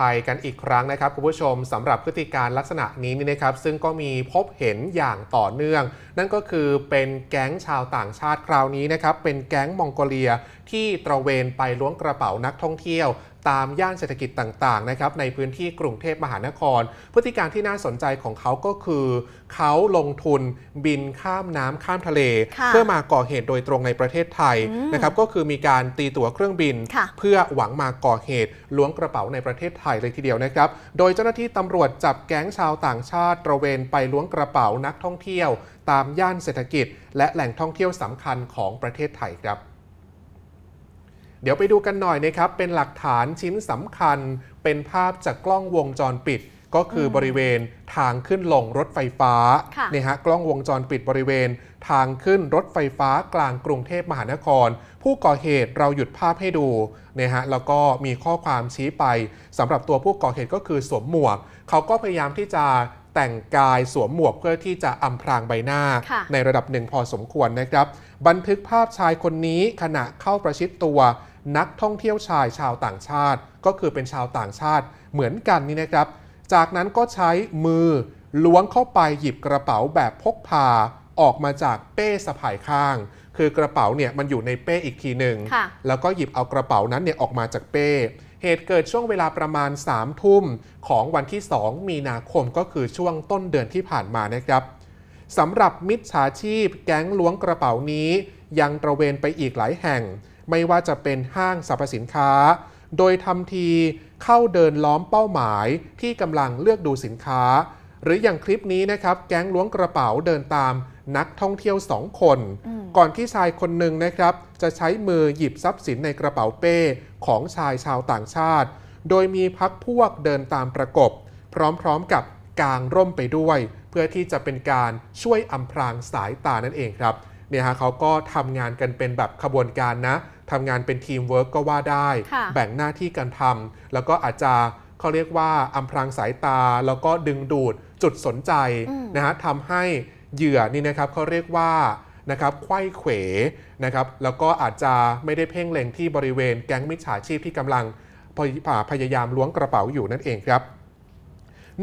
ภัยกันอีกครั้งนะครับคุณผู้ชมสำหรับพฤติการลักษณะนี้นี่นะครับ ซึ่งก็มีพบเห็นอย่างต่อเนื่อง นั่นก็คือเป็นแก๊งชาวต่างชาติคราวนี้นะครับ เป็นแก๊งมองโกเลียที่ตระเวนไปล้วงกระเป๋านักท่องเที่ยว ตามย่านเศรษฐกิจต่างๆนะครับในพื้นที่กรุงเทพมหานคร พฤติการที่น่าสนใจของเขาก็คือ เขาลงทุนบินข้ามน้ำข้ามทะเลค่ะเพื่อมาก่อเหตุโดยตรงในประเทศไทยอืมนะครับก็คือมีการตีตั๋วเครื่องบินค่ะเพื่อหวังมาก่อเหตุล้วงกระเป๋าในประเทศไทยเลยทีเดียวนะครับ โดยเจ้าหน้าที่ตำรวจจับแก๊งชาวต่างชาติตระเวนไปล้วงกระเป๋านักท่องเที่ยว ตามย่านเศรษฐกิจ และแหล่งท่องเที่ยวสำคัญของประเทศไทยครับ เดี๋ยวไปดูกันหน่อยนะครับ เป็นหลักฐานชิ้นสำคัญ เป็นภาพจากกล้องวงจรปิด ก็คืออบริเวณทางขึ้นลงรถไฟฟ้าค่ะเนี่ยฮะกล้องวงจรปิดบริเวณ ทางขึ้นรถไฟฟ้ากลางกรุงเทพมหานคร ผู้ก่อเหตุเราหยุดภาพให้ดูเนี่ยฮะแล้วก็มีข้อความชี้ไปสำหรับตัวผู้ก่อเหตุก็คือสวมหมวก เขาก็พยายามที่จะแต่งกายสวมหมวกเพื่อที่จะอำพรางใบหน้าค่ะในระดับหนึ่งพอสมควรนะครับ บันทึกภาพชายคนนี้ขณะเข้าประชิดตัว นักท่องเที่ยวชายชาวต่างชาติ ก็คือเป็นชาวต่างชาติเหมือนกันนี่นะครับ จากนั้นก็ใช้มือล้วงเข้าไปหยิบกระเป๋าแบบพกพาออกมาจากเป้สะพายข้าง คือกระเป๋าเนี่ยมันอยู่ในเป้อีกทีหนึ่งค่ะแล้วก็หยิบเอากระเป๋านั้นเนี่ยออกมาจากเป้ เหตุเกิดช่วงเวลาประมาณ3ทุ่มของวันที่ 2 มีนาคมก็คือช่วงต้นเดือนที่ผ่านมานะครับสำหรับมิจฉาชีพแก๊งล้วงกระเป๋านี้ ยังตระเวนไปอีกหลายแห่ง ไม่ว่าจะเป็นห้างสรรพสินค้า โดยทำทีเข้าเดินล้อมเป้าหมายที่กำลังเลือกดูสินค้า หรืออย่างคลิปนี้นะครับแก๊งล้วงกระเป๋าเดินตามนักท่องเที่ยวสองคนอืมก่อนที่ชายคนหนึ่งนะครับ จะใช้มือหยิบทรัพย์สินในกระเป๋าเป้ของชายชาวต่างชาติ โดยมีพักพวกเดินตามประกบ พร้อมๆกับกางร่มไปด้วย เพื่อที่จะเป็นการช่วยอำพรางสายตานั่นเองครับ เนี่ยฮะเขาก็ทำงานกันเป็นแบบขบวนการนะทำงานเป็นทีมเวิร์กก็ว่าได้ค่ะแบ่งหน้าที่กันทำแล้วก็อาจจะเขาเรียกว่าอำพรางสายตา แล้วก็ดึงดูดจุดสนใจอืมนะฮะทำให้เหยื่อนี่นะครับเขาเรียกว่านะครับไขว้เขวนะครับแล้วก็อาจจะไม่ได้เพ่งเล็งที่บริเวณแก๊งมิจฉาชีพที่กำลังพยพยายามล้วงกระเป๋าอยู่นั่นเองครับ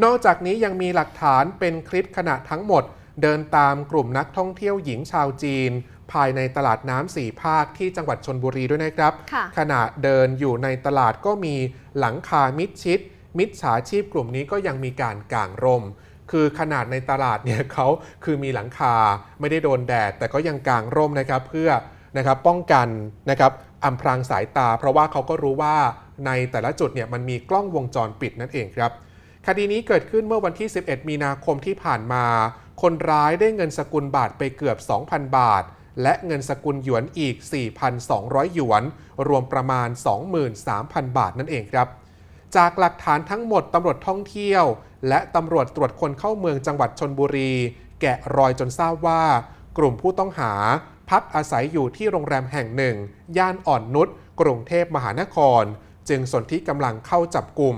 นอกจากนี้ยังมีหลักฐานเป็นคลิปขณะทั้งหมด เดินตามกลุ่มนักท่องเที่ยวหญิงชาวจีน ภายในตลาดน้ำสี่ภาคที่จังหวัดชนบุรีด้วยนะครับค่ะขณะเดินอยู่ในตลาดก็มีหลังคามิดชิด มิจฉาชีพกลุ่มนี้ก็ยังมีการกางร่มคือขนาดในตลาดเนี่ยเขาคือมีหลังคาไม่ได้โดนแดด แต่ก็ยังกางร่มนะครับเพื่อนะครับป้องกันนะครับอำพรางสายตา เพราะว่าเขาก็รู้ว่าในแต่ละจุดเนี่ยมันมีกล้องวงจรปิดนั่นเองครับ คดีนี้เกิดขึ้นเมื่อวันที่ 11 มีนาคมที่ผ่านมา คนร้ายได้เงินสกุลบาทไปเกือบ 2,000 บาท และเงินสกุลหยวนอีก 4,200 หยวน รวมประมาณ 23,000 บาทนั่นเองครับ จากหลักฐานทั้งหมดตำรวจท่องเที่ยว และตำรวจตรวจคนเข้าเมืองจังหวัดชนบุรี แกะรอยจนทราบว่า กลุ่มผู้ต้องหาพักอาศัยอยู่ที่โรงแรมแห่งหนึ่ง ย่านอ่อนนุชกรุงเทพมหานคร จึงสนที่กำลังเข้าจับกลุ่ม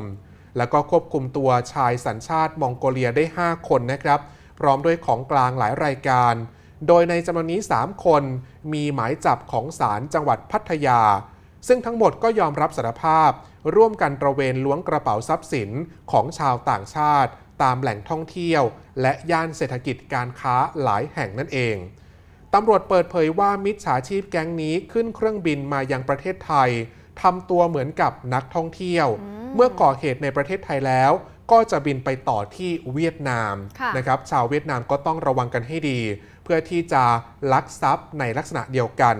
แล้วก็ควบคุมตัวชายสัญชาติมองโกเลียได้ 5 คนนะครับ พร้อมด้วยของกลางหลายรายการ โดยในจำนวนนี้ 3 คนมีหมายจับของศาลจังหวัดพัทยา ซึ่งทั้งหมดก็ยอมรับสารภาพ ร่วมกันตระเวนล้วงกระเป๋าทรัพย์สินของชาวต่างชาติ ตามแหล่งท่องเที่ยว และย่านเศรษฐกิจการค้าหลายแห่งนั่นเองตำรวจเปิดเผยว่ามิจฉาชีพแก๊งนี้ขึ้นเครื่องบินมายังประเทศไทยทำตัวเหมือนกับนักท่องเที่ยว เมื่อก่อเหตุในประเทศไทยแล้ว ก็จะบินไปต่อที่เวียดนามค่ะนะครับชาวเวียดนามก็ต้องระวังกันให้ดี เพื่อที่จะลักทรัพย์ในลักษณะเดียวกัน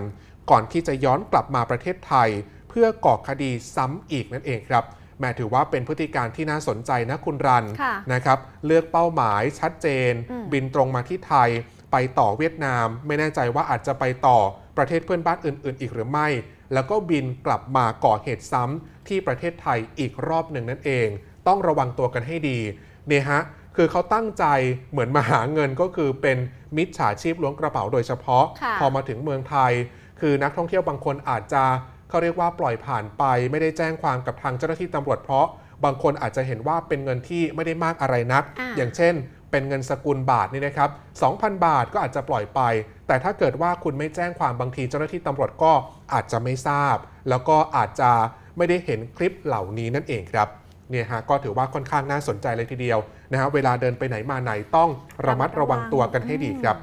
ก่อนที่จะย้อนกลับมาประเทศไทย เพื่อก่อคดีซ้ำอีกนั่นเองครับแม้ถือว่าเป็นพฤติการที่น่าสนใจนะคุณรันค่ะนะครับ เลือกเป้าหมายชัดเจนอืมบินตรงมาที่ไทย ไปต่อเวียดนาม ไม่แน่ใจว่าอาจจะไปต่อประเทศเพื่อนบ้านอื่น ๆ อีกหรือไม่ แล้วก็บินกลับมาก่อเหตุซ้ำที่ประเทศไทยอีกรอบหนึ่งนั่นเอง ต้องระวังตัวกันให้ดีเนี่ยฮะคือเขาตั้งใจเหมือนมาหาเงินก็คือเป็นมิจฉาชีพล้วงกระเป๋าโดยเฉพาะค่ะพอมาถึงเมืองไทย คือนักท่องเที่ยวบางคนอาจจะเขาเรียกว่าปล่อยผ่านไป ไม่ได้แจ้งความกับทางเจ้าหน้าที่ตำรวจเพราะบางคนอาจจะเห็นว่าเป็นเงินที่ไม่ได้มากอะไรนักอ่าอย่างเช่น เป็นเงินสกุลบาทนี่นะครับ 2,000 บาทก็อาจจะปล่อยไป แต่ถ้าเกิดว่าคุณไม่แจ้งความบางทีเจ้าหน้าที่ตำรวจก็อาจจะไม่ทราบ แล้วก็อาจจะไม่ได้เห็นคลิปเหล่านี้นั่นเองครับเนี่ยฮะก็ถือว่าค่อนข้างน่าสนใจเลยทีเดียวนะฮะเวลาเดินไปไหนมาไหนต้องระมัดระวังตัวกันให้ดีครับ